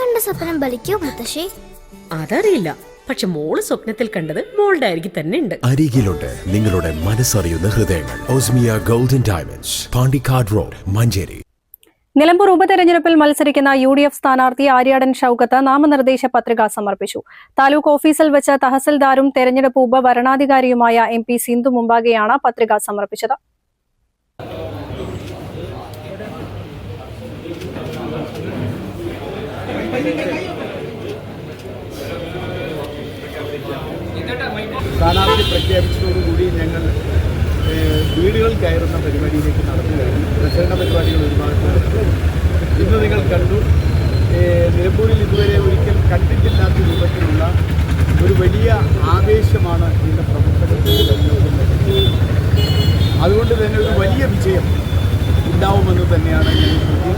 കണ്ട സ്വപ്നം ബലിക്കോ മുത്തശ്ശി? അതറിയില്ല. പക്ഷെ മോൾ സ്വപ്നത്തിൽ കണ്ടത് മോളുടെ അരികിൽ തന്നെ ഉണ്ട്. അരികിലുണ്ട് നിങ്ങളുടെ മനസ്സറിയുന്ന ഹൃദയങ്ങൾ. Osmiya golden diamonds Pandikkad road Manjeri. Nilambur ഉപതെരഞ്ഞെടുപ്പിൽ മത്സരിക്കുന്ന യു ഡി എഫ് സ്ഥാനാർത്ഥി ആര്യാടൻ ഷൌക്കത്ത് നാമനിർദ്ദേശ പത്രിക സമർപ്പിച്ചു. താലൂക്ക് ഓഫീസിൽ വെച്ച് തഹസിൽദാരും തെരഞ്ഞെടുപ്പ് ഉപവരണാധികാരിയുമായ എം പി സിന്ധു മുമ്പാകെയാണ് പത്രിക സമർപ്പിച്ചത്. സ്ഥാനാർത്ഥി പ്രഖ്യാപിച്ചതോടുകൂടി ഞങ്ങൾ വീടുകൾ കയറുന്ന പരിപാടിയിലേക്ക് നടന്നു പ്രചരണ പരിപാടികൾ ഒരുപാട്. ഇന്ന് നിങ്ങൾ കണ്ടു നിലമ്പൂരിൽ ഇതുവരെ ഒരിക്കൽ കണ്ടിട്ടില്ലാത്ത രൂപത്തിലുള്ള ഒരു വലിയ ആവേശമാണ് ഇന്ന് പ്രവർത്തകർക്ക് നൽകുന്നത് അതുകൊണ്ട് തന്നെ ഒരു വലിയ വിജയം ഉണ്ടാവുമെന്ന് തന്നെയാണ് പ്രതീക്ഷിക്കുകയല്ല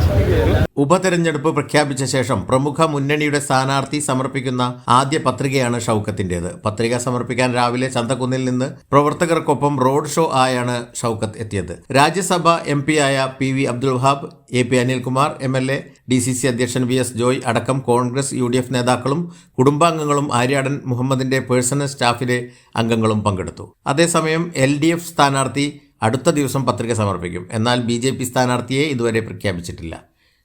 ഉപതെരഞ്ഞെടുപ്പ് പ്രഖ്യാപിച്ച ശേഷം പ്രമുഖ മുന്നണിയുടെ സ്ഥാനാർത്ഥി സമർപ്പിക്കുന്ന ആദ്യ പത്രികയാണ് ഷൗക്കത്തിന്റേത് പത്രിക സമർപ്പിക്കാൻ രാവിലെ ചന്തക്കുന്നിൽ നിന്ന് പ്രവർത്തകർക്കൊപ്പം റോഡ് ഷോ ആയാണ് ഷൗക്കത്ത് എത്തിയത്. രാജ്യസഭ എം ആയ P V Abdul Wahab A P Anilkumar M L A D C C അധ്യക്ഷൻ വി എസ് ജോയ് അടക്കം കോൺഗ്രസ് യു ഡി എഫ് നേതാക്കളും കുടുംബാംഗങ്ങളും ആര്യാടൻ മുഹമ്മദിന്റെ പേഴ്സണൽ സ്റ്റാഫിലെ അംഗങ്ങളും പങ്കെടുത്തു. അതേസമയം എൽ ഡി എഫ് സ്ഥാനാർത്ഥി അടുത്ത ദിവസം പത്രിക സമർപ്പിക്കും. എന്നാൽ ബി ജെ പി സ്ഥാനാർത്ഥിയെ ഇതുവരെ പ്രഖ്യാപിച്ചിട്ടില്ല.